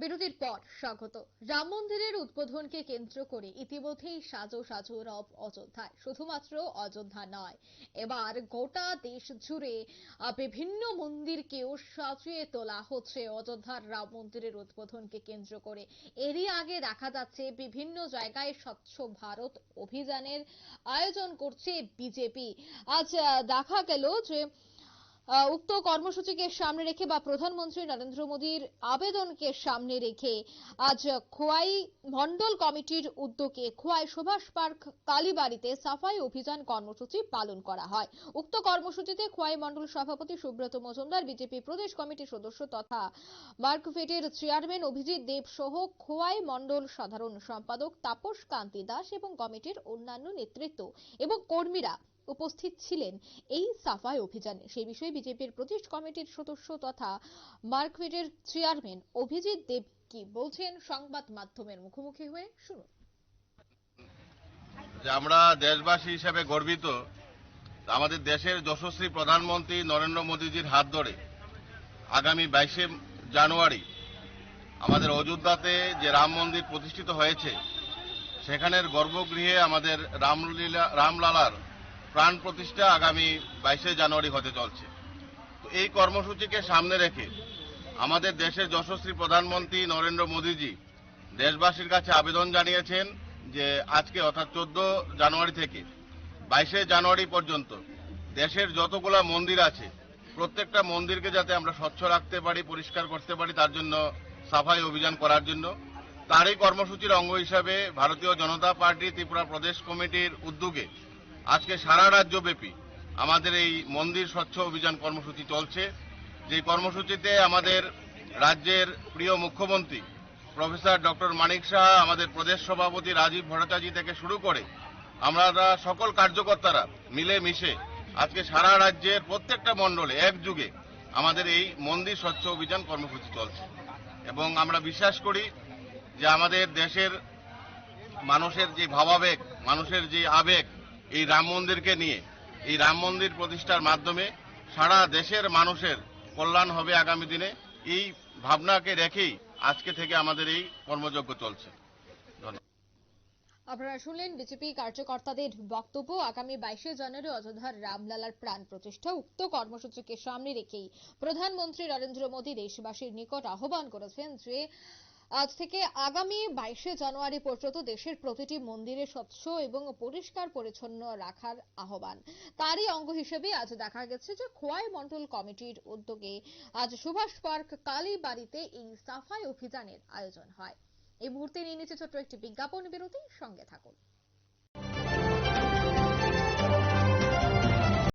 বিরতির পর স্বাগত। রাম মন্দিরের উদ্বোধনকে কেন্দ্র করে ইতিমধ্যেই সাজো সাজো রব অযোধ্যায়। শুধুমাত্র অযোধ্যা নয়, এবার গোটা দেশ জুড়ে বিভিন্ন মন্দিরকেও সাজিয়ে তোলা হচ্ছে অযোধ্যার রাম মন্দিরের উদ্বোধনকে কেন্দ্র করে। এরই আগে দেখা যাচ্ছে বিভিন্ন জায়গায় স্বচ্ছ ভারত অভিযানের আয়োজন করছে বিজেপি। আজ দেখা গেল যে উক্ত কর্মসূচিকে সামনে রেখে বা প্রধানমন্ত্রী নরেন্দ্র মোদীর আবেদনকে সামনে রেখে আজ খোয়াই মন্ডল কমিটির উদ্যোগে খোয়াই সুভাষ পার্ক কালীবাড়িতে সাফাই অভিযান কর্মসূচি পালন করা হয়। উক্ত কর্মসূচিতে খোয়াই মন্ডল সভাপতি সুব্রত মজুমদার, বিজেপি প্রদেশ কমিটির সদস্য তথা মার্কফেটের চেয়ারম্যান অভিজিৎ দেব সহ খোয়াই মন্ডল সাধারণ সম্পাদক তাপস কান্তি দাস এবং কমিটির অন্যান্য নেতৃত্ব এবং কর্মীরা উপস্থিত ছিলেন এই সাফাই অভিযানে। সেই বিষয়ে বিজেপির প্রদেশ কমিটির সদস্য তথা মার্কফেটের চেয়ারম্যান অভিজিৎ দেব কি বলছেন সংবাদ মাধ্যমের মুখোমুখি হয়ে শুনুন। আমরা দেশবাসী হিসেবে গর্বিত আমাদের দেশের যশস্বী প্রধানমন্ত্রী নরেন্দ্র মোদীজির হাত ধরে আগামী বাইশে জানুয়ারি আমাদের অযোধ্যাতে যে রাম মন্দির প্রতিষ্ঠিত হয়েছে, সেখানের গর্ভগৃহে আমাদের রামলীলা রামলালার প্রাণ প্রতিষ্ঠা আগামী বাইশে জানুয়ারি হতে চলছে। তো এই কর্মসূচিকে সামনে রেখে আমাদের দেশের যশস্বী প্রধানমন্ত্রী নরেন্দ্র মোদীজি দেশবাসীর কাছে আবেদন জানিয়েছেন যে আজকে অর্থাৎ চোদ্দ জানুয়ারি থেকে বাইশে জানুয়ারি পর্যন্ত দেশের যতগুলা মন্দির আছে, প্রত্যেকটা মন্দিরকে যাতে আমরা স্বচ্ছ রাখতে পারি, পরিষ্কার করতে পারি তার জন্য সাফাই অভিযান করার জন্য, তারই কর্মসূচির অঙ্গ হিসাবে ভারতীয় জনতা পার্টি ত্রিপুরা প্রদেশ কমিটির উদ্যোগে আজকে সারা রাজ্যব্যাপী আমাদের এই মন্দির স্বচ্ছ অভিযান কর্মসূচি চলছে। যে কর্মসূচিতে আমাদের রাজ্যের প্রিয় মুখ্যমন্ত্রী, প্রফেসর ডক্টর মানিক সাহা আমাদের প্রদেশ সভাপতি রাজীব ভট্টাচার্য থেকে শুরু করে আমরা সকল কার্যকর্তারা মিলে মিশে আজকে সারা রাজ্যের প্রত্যেকটা মণ্ডলে এক যুগে আমাদের এই মন্দির স্বচ্ছ অভিযান কর্মসূচি চলছে। এবং আমরা বিশ্বাস করি যে আমাদের দেশের মানুষের যে ভাবাবেগ, মানুষের যে আবেগ এই রাম মন্দিরকে নিয়ে, এই রাম মন্দির প্রতিষ্ঠার মাধ্যমে সারা দেশের মানুষের কল্যাণ হবে আগামী দিনে, এই ভাবনাকে রেখেই আজকে থেকে আমাদের এই কর্মযজ্ঞ চলছে। আপনারা শুনলেন বিজেপি কার্যকর্তাদের বক্তব্য। আগামী বাইশে জানুয়ারি অযোধ্যার রামলালার প্রাণ প্রতিষ্ঠা উক্ত কর্মসূচিকে সামনে রেখেই প্রধানমন্ত্রী নরেন্দ্র মোদী দেশবাসীর নিকট আহ্বান করেছেন যে আজ থেকে আগামী বাইশে জানুয়ারি পর্যন্ত দেশের প্রতিটি মন্দিরে স্বচ্ছ এবং পরিষ্কার পরিচ্ছন্ন রাখার আহ্বান। তারই অঙ্গ হিসেবে আজ দেখা গেছে যে খোয়াই মন্ডল কমিটির উদ্যোগে আজ সুভাষ পার্ক কালী বাড়িতে এই সাফাই অভিযানের আয়োজন হয়। এই মুহূর্তে নিয়ে নিচ্ছে ছোট্ট একটি বিজ্ঞাপন বিরতি, সঙ্গে থাকুন।